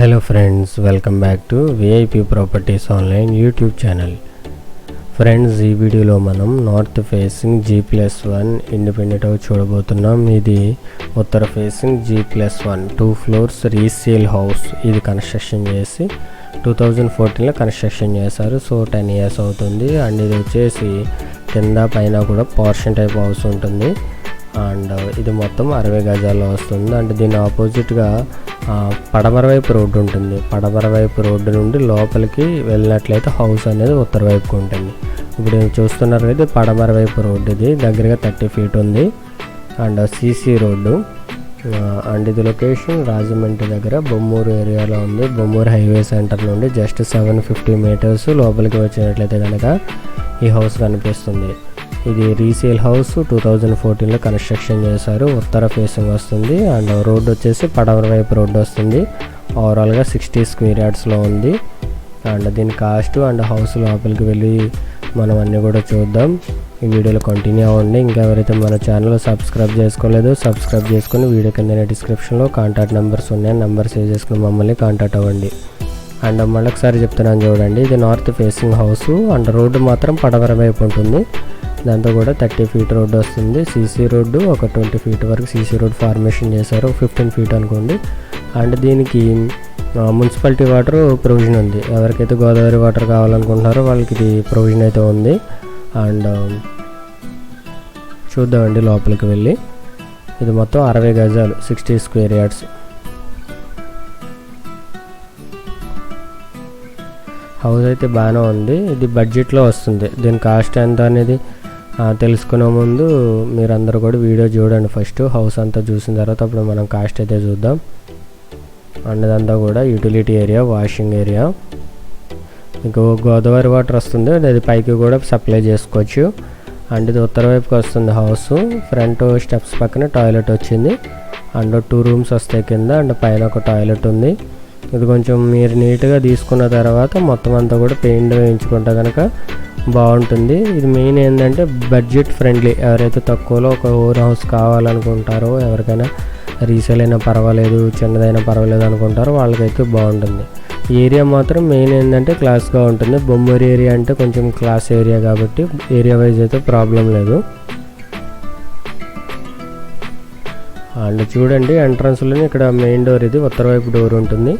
Hello friends welcome back to VIP properties online YouTube channel friends ఈ వీడియోలో మనం north facing G plus one independent house చూడబోతున్నాం. ఇది ఉత్తర facing G plus one two floors resale house ఇది construction చేసి two thousand ఫోర్టీన్లో construction చేశారు. So ten years అవుతుంది. అండ్ ఇది వచ్చేసి కింద పైన కూడా పోర్షన్ టైప్ హౌస్ ఉంటుంది. అండ్ ఇది మొత్తం అరవై గజాల్లో వస్తుంది. అంటే దీని ఆపోజిట్గా పడమర వైపు రోడ్డు ఉంటుంది. పడమర వైపు రోడ్డు నుండి లోపలికి వెళ్ళినట్లయితే హౌస్ అనేది ఉత్తర వైపుకు ఉంటుంది. ఇప్పుడు మీరు చూస్తున్నారు ఇది పడమర వైపు రోడ్డు ఇది. దగ్గరగా థర్టీ ఫీట్ ఉంది. And CC road. అండ్ ఇది లొకేషన్ రాజమండ్రి దగ్గర బొమ్మూరు ఏరియాలో ఉంది. బొమ్మూరు హైవే సెంటర్ నుండి జస్ట్ సెవెన్ ఫిఫ్టీ మీటర్స్ లోపలికి వచ్చినట్లయితే కనుక ఈ హౌస్ కనిపిస్తుంది. ఇది రీసేల్ హౌస్ టూ థౌజండ్ ఫోర్టీన్లో కన్స్ట్రక్షన్ చేశారు. ఉత్తర ఫేసింగ్ వస్తుంది. అండ్ రోడ్ వచ్చేసి పడవర వైపు రోడ్డు వస్తుంది. ఓవరాల్గా సిక్స్టీ స్క్వేర్ యార్డ్స్లో ఉంది. అండ్ దీని కాస్ట్ అండ్ హౌస్ లోపలికి వెళ్ళి మనం అన్నీ కూడా చూద్దాం. ఈ వీడియోలో కంటిన్యూ అవ్వండి. ఇంకా ఎవరైతే మన ఛానల్ సబ్స్క్రైబ్ చేసుకోలేదో సబ్స్క్రైబ్ చేసుకొని వీడియో కింద డిస్క్రిప్షన్లో కాంటాక్ట్ నెంబర్స్ ఉన్నాయి. నెంబర్ సేవ్ చేసుకుని మమ్మల్ని కాంటాక్ట్ అవ్వండి. అండ్ మళ్ళొకసారి చెప్తున్నాను చూడండి. ఇది north facing house and road మాత్రం పడవర వైపు ఉంటుంది. దాంతో కూడా థర్టీ ఫీట్ రోడ్డు వస్తుంది. సీసీ రోడ్డు ఒక ట్వంటీ ఫీట్ వరకు సీసీ రోడ్ ఫార్మేషన్ చేశారు. ఫిఫ్టీన్ ఫీట్ అనుకోండి. అండ్ దీనికి మున్సిపాలిటీ వాటర్ ప్రొవిజన్ ఉంది. ఎవరికైతే గోదావరి వాటర్ కావాలనుకుంటున్నారో వాళ్ళకి ఇది ప్రొవిజన్ అయితే ఉంది. అండ్ చూద్దామండి లోపలికి వెళ్ళి. ఇది మొత్తం అరవై గజాలు సిక్స్టీ స్క్వేర్ యార్డ్స్. హౌస్ అయితే బాగానే ఉంది. ఇది బడ్జెట్లో వస్తుంది. దీని కాస్ట్ ఎంత అనేది తెలుసుకునే ముందు మీరందరూ కూడా వీడియో చూడండి ఫస్ట్ హౌస్ అంతా చూసిన తర్వాత అప్పుడు మనం కాస్ట్ అయితే చూద్దాం. అన్నదంతా కూడా యూటిలిటీ ఏరియా వాషింగ్ ఏరియా మీకు గోదావరి వాటర్ వస్తుంది అది పైకి కూడా సప్లై చేసుకోవచ్చు. అండ్ ఇది ఉత్తర వైపుకి వస్తుంది హౌస్ ఫ్రంట్ స్టెప్స్ పక్కన టాయిలెట్ వచ్చింది. అండ్ టూ రూమ్స్ వస్తాయి కింద అండ్ పైన ఒక టాయిలెట్ ఉంది. ఇది కొంచెం మీరు నీట్గా తీసుకున్న తర్వాత మొత్తం అంతా కూడా పెయింట్ వేయించుకుంటే కనుక బాగుంటుంది. ఇది మెయిన్ ఏంటంటే బడ్జెట్ ఫ్రెండ్లీ ఎవరైతే తక్కువలో ఒక ఓన్ హౌస్ కావాలనుకుంటారో ఎవరికైనా రీసేల్ అయినా పర్వాలేదు చిన్నదైనా పర్వాలేదు అనుకుంటారో వాళ్ళకైతే బాగుంటుంది. ఏరియా మాత్రం మెయిన్ ఏంటంటే క్లాస్గా ఉంటుంది. బొమ్మూరి ఏరియా అంటే కొంచెం క్లాస్ ఏరియా కాబట్టి ఏరియా వైజ్ అయితే ప్రాబ్లం లేదు. అండ్ చూడండి ఎంట్రన్స్లోనే ఇక్కడ మెయిన్ డోర్ ఇది. ఉత్తర వైపు డోర్ ఉంటుంది.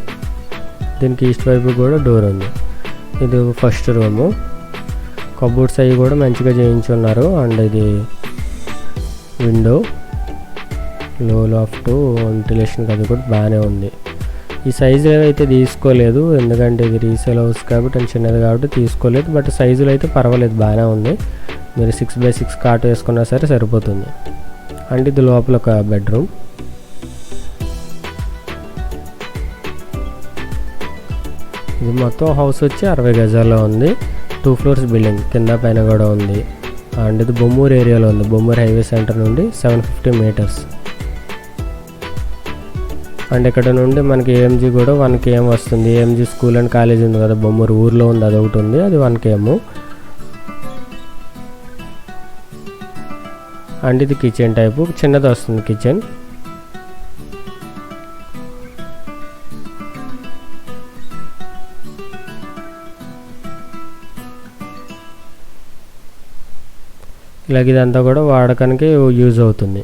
దీనికి ఈస్ట్ వైపు కూడా డోర్ ఉంది. ఇది ఫస్ట్ రూము కబోర్డ్స్ అవి కూడా మంచిగా చేయించున్నారు. అండ్ ఇది విండో లో లాఫ్ట్ వెంటిలేషన్ అది కూడా బాగానే ఉంది. ఈ సైజు అయితే తీసుకోలేదు ఎందుకంటే ఇది రీసేల్ హౌస్ కాబట్టి అది చిన్నది కాబట్టి తీసుకోలేదు బట్ సైజులో అయితే పర్వాలేదు బాగానే ఉంది. మీరు సిక్స్ బై సిక్స్ కాట్ వేసుకున్నా సరే సరిపోతుంది. అండ్ ఇది లోపల ఒక బెడ్రూమ్ ఇది మొత్తం హౌస్ వచ్చి అరవై గజాల్లో ఉంది. టూ ఫ్లోర్స్ బిల్డింగ్ కింద పైన కూడా ఉంది. అండ్ ఇది బొమ్మూరు ఏరియాలో ఉంది. బొమ్మూరు హైవే సెంటర్ నుండి సెవెన్ ఫిఫ్టీ మీటర్స్ అండ్ ఇక్కడ నుండి మనకి ఏఎంజీ కూడా వన్ కేఎం వస్తుంది. ఏఎంజీ స్కూల్ అండ్ కాలేజ్ ఉంది కదా. బొమ్మూరు ఊర్లో ఉంది. అది ఒకటి ఉంది. అది వన్ కేఎం అండ్ ఇది కిచెన్ టైపు చిన్నది వస్తుంది కిచెన్ ఇలాగ ఇదంతా కూడా వాడకానికి యూజ్ అవుతుంది.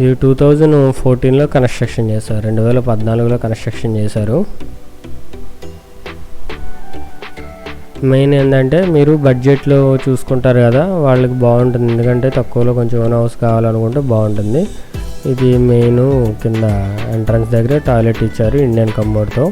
ఇది టూ థౌజండ్ ఫోర్టీన్లో కన్స్ట్రక్షన్ చేశారు. రెండు వేల పద్నాలుగులో కన్స్ట్రక్షన్ చేశారు. మెయిన్ ఏంటంటే మీరు బడ్జెట్లో చూసుకుంటారు కదా వాళ్ళకి బాగుంటుంది. ఎందుకంటే తక్కువలో కొంచెం ఓన్ హౌస్ కావాలనుకుంటే బాగుంటుంది. ఇది మెయిన్ కింద ఎంట్రన్స్ దగ్గర టాయిలెట్ ఇచ్చారు ఇండియన్ కంబోర్డ్తో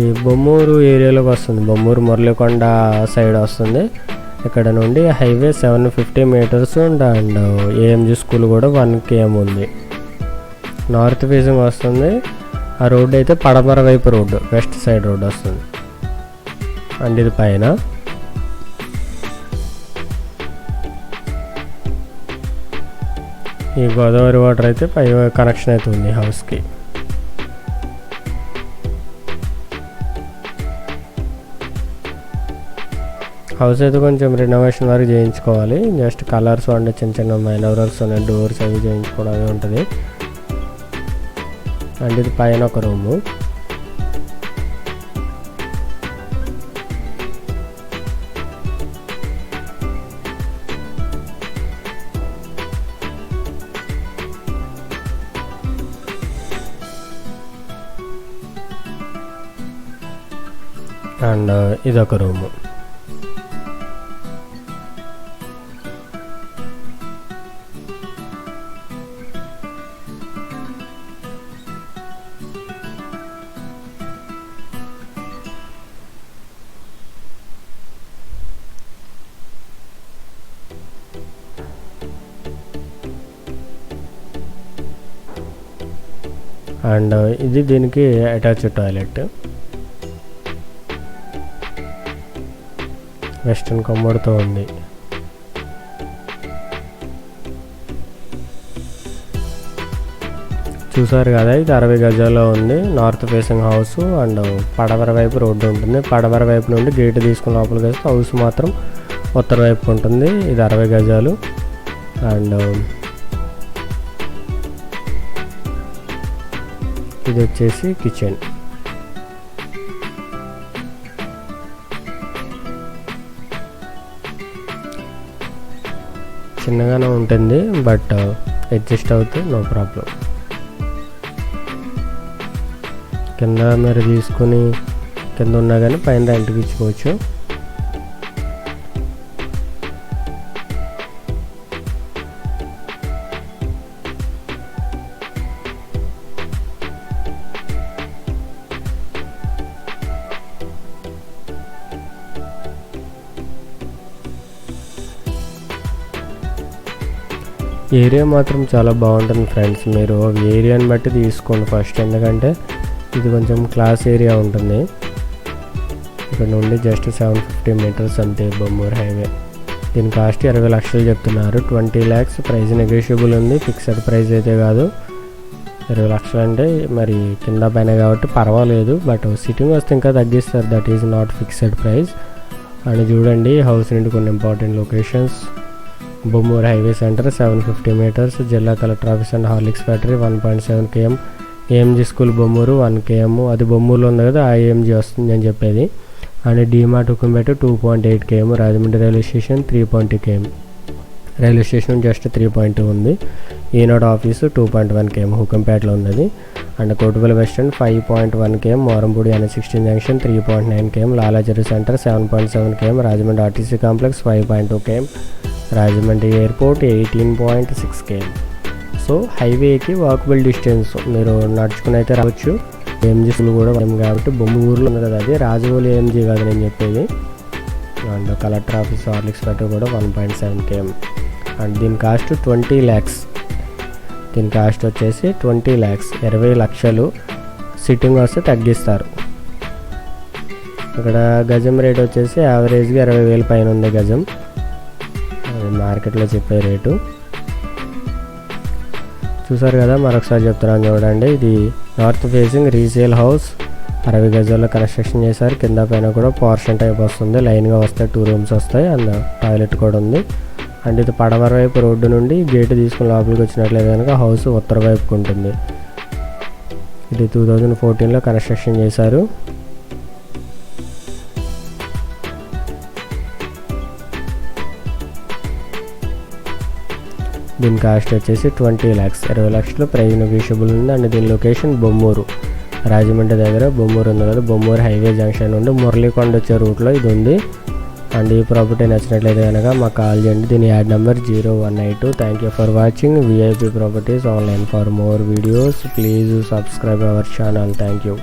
ఇది బొమ్మూరు ఏరియాలోకి వస్తుంది. బొమ్మూరు మురళికొండ సైడ్ వస్తుంది. ఇక్కడ నుండి highway seven fifty metres and and AMG school కూడా వన్ కేఎం ఉంది. నార్త్ ఫేసింగ్ వస్తుంది. ఆ రోడ్డు అయితే పడమర వైపు రోడ్డు వెస్ట్ సైడ్ రోడ్డు వస్తుంది. అండ్ ఇది పైన. ఈ గోదావరి వాటర్ అయితే పై కనెక్షన్ అయితే ఉంది హౌస్కి. హౌస్ అయితే కొంచెం రెనోవేషన్ వరకు చేయించుకోవాలి. జస్ట్ కలర్స్ అండ్ చిన్న చిన్న మైనవర్స్ ఉన్నాయి డోర్స్ అవి చేయించుకోవడం ఉంటుంది. అండ్ ఇది పైన ఒక రూము అండ్ ఇదొక రూము అండ్ ఇది దీనికి అటాచ్ టాయిలెట్. వెస్ట్రన్ కొమ్మడితో ఉంది. చూసారు కదా ఇది అరవై గజాల్లో ఉంది. నార్త్ ఫేసింగ్ హౌస్ అండ్ పడవర వైపు రోడ్డు ఉంటుంది. పడవర వైపు నుండి గేట్ తీసుకుని లోపలికి వస్తే హౌస్ మాత్రం ఉత్తర వైపు ఉంటుంది. ఇది అరవై గజాలు. అండ్ ఇది వచ్చేసి కిచెన్ చిన్నగానే ఉంటుంది బట్ అడ్జస్ట్ uh, అవుతే నో ప్రాబ్లం కింద మీరు తీసుకుని కింద ఉన్నా కానీ పైన రెంట్కి ఇచ్చుకోవచ్చు. ఏరియా మాత్రం చాలా బాగుంటుంది ఫ్రెండ్స్. మీరు ఏరియాని బట్టి తీసుకోండి ఫస్ట్. ఎందుకంటే ఇది కొంచెం క్లాస్ ఏరియా ఉంటుంది. ఇక్కడ నుండి జస్ట్ సెవెన్ ఫిఫ్టీ మీటర్స్ అంతే బొమ్మూరు హైవే. దీని కాస్ట్ ఇరవై లక్షలు చెప్తున్నారు. ట్వంటీ ల్యాక్స్ ప్రైస్ నెగోషియబుల్ ఉంది. ఫిక్స్డ్ ప్రైస్ అయితే కాదు. ఇరవై లక్షలు అంటే మరి కింద పైన కాబట్టి పర్వాలేదు. బట్ సిట్టింగ్ వస్తే ఇంకా తగ్గిస్తారు. That is not fixed price. అని చూడండి హౌస్ నుండి కొన్ని important locations. Bommuru highway centre seven fifty metres జిల్లా collector office and Horlicks factory one point seven KM AMG school Bommuru one KM. అది బొమ్మూరులో ఉంది కదా ఆ ఏఎంజీ వస్తుంది అని చెప్పేది. And DMart Hukumpeta two point eight KM Rajahmundry railway station three point KM. Railway station just three point ఉంది. Eenadu office two point one KM హుకంపేటలో ఉన్నది. And Kotipalli bus stand five point one KM Morampudi N sixteen junction three point nine KM Lalajari centre seven point seven KM Rajahmundry RTC complex five point two KM. Rajahmundry airport eighteen point six KM so హైవేకి walkable distance మీరు నడుచుకుని అయితే రావచ్చు. AMG school కూడా మనం కాబట్టి బొమ్మ ఊర్లో ఉంది కదా అది. రాజమౌళి ఏఎంజీ కాదు నేను చెప్పేది. అండ్ కలెక్టర్ ఆఫీస్ హార్లిక్స్ పెట్ట కూడా one point seven KM and దీని కాస్ట్ ట్వంటీ ల్యాక్స్. దీని కాస్ట్ వచ్చేసి ట్వంటీ ల్యాక్స్. ఇరవై లక్షలు. సిట్టింగ్ వస్తే తగ్గిస్తారు. ఇక్కడ గజం రేట్ వచ్చేసి యావరేజ్గా ఇరవై వేల పైన ఉంది గజం. మార్కెట్లో చెప్పే రేటు. చూసారు కదా మరొకసారి చెప్తున్నాను చూడండి. ఇది నార్త్ ఫేసింగ్ రీసేల్ హౌస్. అరవై గజాల్లో కన్స్ట్రక్షన్ చేశారు. కింద పైన కూడా పోర్షన్ టైప్ వస్తుంది. లైన్గా వస్తాయి టూ రూమ్స్ వస్తాయి అండ్ టాయిలెట్ కూడా ఉంది. అండ్ ఇది పడమర వైపు రోడ్డు నుండి గేట్ తీసుకుని లోపలికి వచ్చినట్లయితే కనుక హౌస్ ఉత్తర వైపుకు ఉంటుంది. ఇది టూ థౌజండ్ ఫోర్టీన్లో కన్స్ట్రక్షన్ చేశారు. దీని కాస్ట్ వచ్చేసి ట్వంటీ ల్యాక్స్ ఇరవై లక్షలు. ప్రైజ్ నెగోషియబుల్ ఉంది. అండ్ దీని లొకేషన్ బొమ్మూరు. రాజమండ్రి దగ్గర బొమ్మూరు ఉంది కదా. బొమ్మూరు హైవే జంక్షన్ నుండి మురళీకొండ వచ్చే రూట్లో ఇది ఉంది. అండ్ ఈ ప్రాపర్టీ నచ్చినట్లయితే కనుక మాకు కాల్ చేయండి. దీని ad number zero one eight two. Thank you for watching. VIP properties. Online for more videos. Please subscribe our channel. Thank you.